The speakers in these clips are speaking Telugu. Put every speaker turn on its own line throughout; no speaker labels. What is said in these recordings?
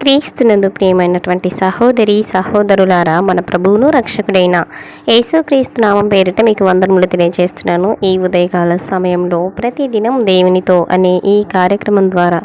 క్రీస్తునందు ప్రియమైనటువంటి సహోదరి సహోదరులారా మన ప్రభువును రక్షకుడైన యేసుక్రీస్తు నామం పేరిట మీకు వందనములు తెలియజేస్తున్నాను. ఈ ఉదయకాల సమయంలో ప్రతిదినం దేవునితో అనే ఈ కార్యక్రమం ద్వారా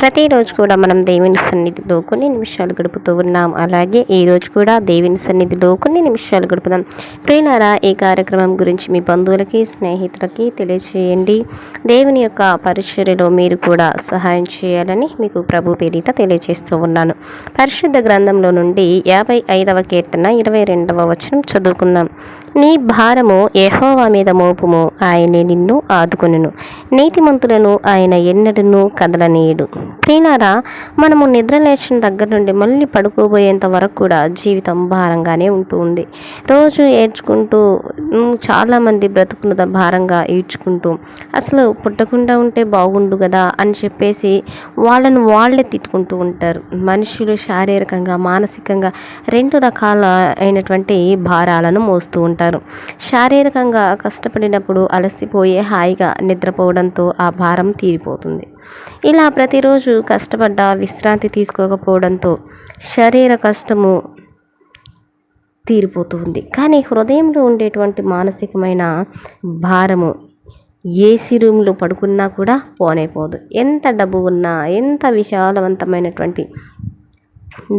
ప్రతిరోజు కూడా మనం దేవుని సన్నిధిలో కొన్ని నిమిషాలు గడుపుతూ ఉన్నాం. అలాగే ఈ రోజు కూడా దేవుని సన్నిధిలో కొన్ని నిమిషాలు గడుపుదాం. ప్రియులారా ఈ కార్యక్రమం గురించి మీ బంధువులకి స్నేహితులకి తెలియజేయండి దేవుని యొక్క పరిచర్యలో మీరు కూడా సహాయం చేయాలని మీకు ప్రభు పేరిట తెలియజేస్తూ ఉన్నాను. పరిశుద్ధ గ్రంథంలో నుండి యాభై ఐదవ కీర్తన ఇరవై రెండవ వచనం చదువుకుందాం. నీ భారము యహోవా మీద మోపుము. ఆయనే నిన్ను ఆదుకొనును. నీతిమంతులను ఆయన ఎన్నడను కదలనీయుడు. ప్రియులారా మనము నిద్ర లేచిన దగ్గర నుండి మళ్ళీ పడుకోబోయేంత వరకు కూడా జీవితం భారంగానే ఉంటుంది రోజు ఏడ్చుకుంటూ చాలామంది బ్రతుకున్న భారంగా ఈడ్చుకుంటూ అసలు పుట్టకుండా ఉంటే బాగుండు కదా అని చెప్పేసి వాళ్ళను వాళ్ళే తిట్టుకుంటూ ఉంటారు. మనుషులు శారీరకంగా మానసికంగా రెండు రకాల అయినటువంటి భారాలను మోస్తూ ఉంటారు. శారీరకంగా కష్టపడినప్పుడు అలసిపోయే హాయిగా నిద్రపోవడంతో ఆ భారం తీరిపోతుంది. ఇలా ప్రతిరోజు కష్టపడ్డ విశ్రాంతి తీసుకోకపోవడంతో శరీర కష్టము తీరిపోతుంది. కానీ హృదయంలో ఉండేటువంటి మానసికమైన భారము ఏసీ రూమ్లో పడుకున్నా కూడా పోనైపోదు ఎంత డబ్బు ఉన్నా ఎంత విశాలవంతమైనటువంటి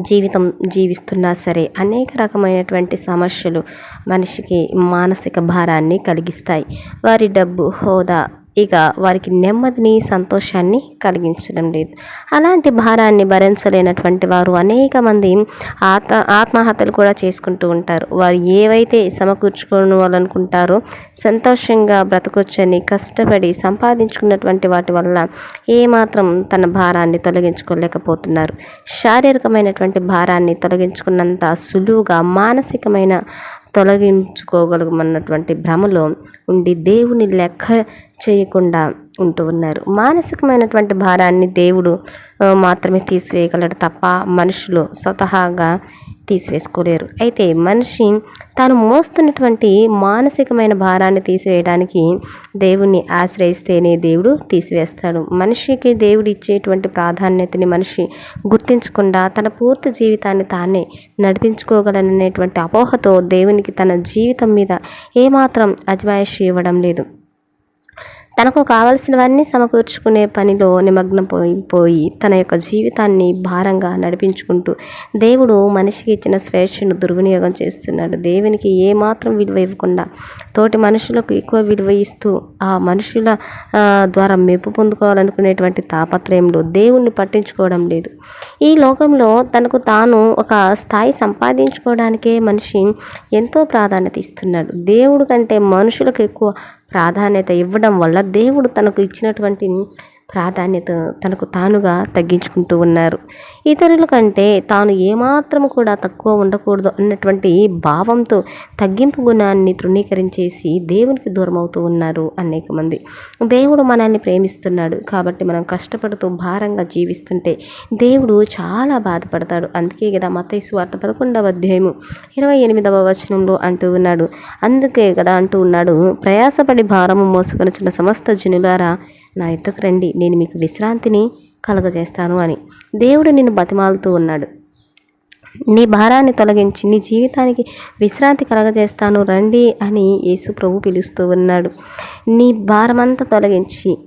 జీవితం జీవిస్తున్నా సరే అనేక రకమైనటువంటి సమస్యలు మనిషికి మానసిక భారాన్ని కలిగిస్తాయి. వారి డబ్బు హోదా ఇక వారికి నెమ్మదిని సంతోషాన్ని కలిగించడం లేదు. అలాంటి భారాన్ని భరించలేనటువంటి వారు అనేక మంది ఆత్మ ఆత్మహత్యలు కూడా చేసుకుంటూ ఉంటారు. వారు ఏవైతే సమకూర్చుకోవాలనుకుంటారో సంతోషంగా బ్రతకొచ్చని కష్టపడి సంపాదించుకున్నటువంటి వాటి వల్ల ఏమాత్రం తన భారాన్ని తొలగించుకోలేకపోతున్నారు. శారీరకమైనటువంటి భారాన్ని తొలగించుకున్నంత సులువుగా మానసికమైన తొలగించుకోగలమన్నటువంటి భ్రమలో ఉండి దేవుని లెక్క చేయకుండా ఉంటూ ఉన్నారు. మానసికమైనటువంటి భారాన్ని దేవుడు మాత్రమే తీసివేయగలడు తప్ప మనుషులు స్వతహాగా తీసివేసుకోలేరు. అయితే మనిషి తాను మోస్తున్నటువంటి మానసికమైన భారాన్ని తీసివేయడానికి దేవుణ్ణి ఆశ్రయిస్తేనే దేవుడు తీసివేస్తాడు. మనిషికి దేవుడు ఇచ్చేటువంటి ప్రాధాన్యతని మనిషి గుర్తించకుండా తన పూర్తి జీవితాన్ని తానే నడిపించుకోగలననేటువంటి అపోహతో దేవునికి తన జీవితం మీద ఏమాత్రం అజమాయిషి ఇవ్వడం లేదు. తనకు కావలసినవన్నీ సమకూర్చుకునే పనిలో నిమగ్నం పోయి పోయి తన యొక్క జీవితాన్ని భారంగా నడిపించుకుంటూ దేవుడు మనిషికి ఇచ్చిన స్వేచ్ఛను దుర్వినియోగం చేస్తున్నాడు. దేవునికి ఏమాత్రం విలువ ఇవ్వకుండా తోటి మనుషులకు ఎక్కువ విలువ ఇస్తూ ఆ మనుషుల ద్వారా మెప్పు పొందుకోవాలనుకునేటువంటి తాపత్రయంలో దేవుణ్ణి పట్టించుకోవడం లేదు. ఈ లోకంలో తనకు తాను ఒక స్థాయి సంపాదించుకోవడానికే మనిషి ఎంతో ప్రాధాన్యత ఇస్తున్నాడు. దేవుడు కంటే మనుషులకు ఎక్కువ ప్రాధాన్యత ఇవ్వడం వల్ల దేవుడు తనకు ఇచ్చినటువంటి ప్రాధాన్యత తనకు తానుగా తగ్గించుకుంటూ ఉన్నారు. ఇతరుల కంటే తాను ఏమాత్రం కూడా తక్కువ ఉండకూడదు అన్నటువంటి భావంతో తగ్గింపు గుణాన్ని తృణీకరించేసి దేవునికి దూరం అవుతూ ఉన్నారు అనేక మంది. దేవుడు మనల్ని ప్రేమిస్తున్నాడు కాబట్టి మనం కష్టపడుతూ భారంగా జీవిస్తుంటే దేవుడు చాలా బాధపడతాడు. అందుకే కదా మత వార్త పదకొండవ అధ్యాయము ఇరవై ఎనిమిదవ వచనంలో అంటూ ఉన్నాడు. అందుకే కదా అంటూ ఉన్నాడు ప్రయాసపడి భారము మోసుకొనుచున్న సమస్త జనులారా నా యుద్ధకు రండి నేను మీకు విశ్రాంతిని కలుగజేస్తాను అని. దేవుడు నిన్ను బతిమాలుతూ ఉన్నాడు. నీ భారాన్ని తొలగించి నీ జీవితానికి విశ్రాంతి కలగజేస్తాను రండి అని యేసు ప్రభు పిలుస్తూ ఉన్నాడు. నీ భారమంతా తొలగించి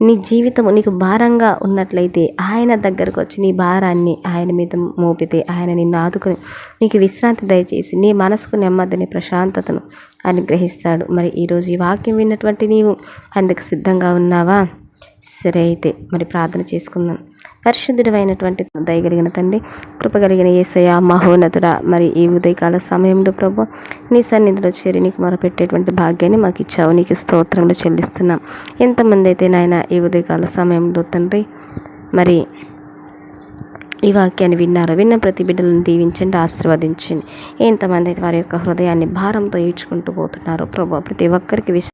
నీ జీవితం నీకు భారంగా ఉన్నట్లయితే ఆయన దగ్గరకు వచ్చి నీ భారాన్ని ఆయన మీద మోపితే ఆయన నిన్ను ఆదుకుని నీకు విశ్రాంతి దయచేసి నీ మనసుకు నెమ్మదిని ప్రశాంతతను అనుగ్రహిస్తాడు. మరి ఈరోజు ఈ వాక్యం విన్నటువంటి నీవు అందుకు సిద్ధంగా ఉన్నావా? సరే అయితే మరి ప్రార్థన చేసుకుందాం. పరిశుద్ధుడమైనటువంటి దయగలిగిన తండ్రి కృపగలిగిన ఏసయ మహోన్నతుడ మరి ఈ ఉదయకాల సమయంలో ప్రభు నీ సన్నిధిలో చేరి నీకు మొరపెట్టేటువంటి భాగ్యాన్ని మాకు ఇచ్చావు. నీకు స్తోత్రములు చెల్లిస్తున్నాం. ఎంతమంది అయితే నాయన ఈ ఉదయకాల సమయంలో తండ్రి మరి ఈ వాక్యాన్ని విన్నారు విన్న ప్రతి బిడ్డలను దీవించండి ఆశీర్వదించండి. ఎంతమంది అయితే వారి యొక్క హృదయాన్ని భారంతో ఈడ్చుకుంటూ పోతున్నారు ప్రభు ప్రతి ఒక్కరికి విశ్వ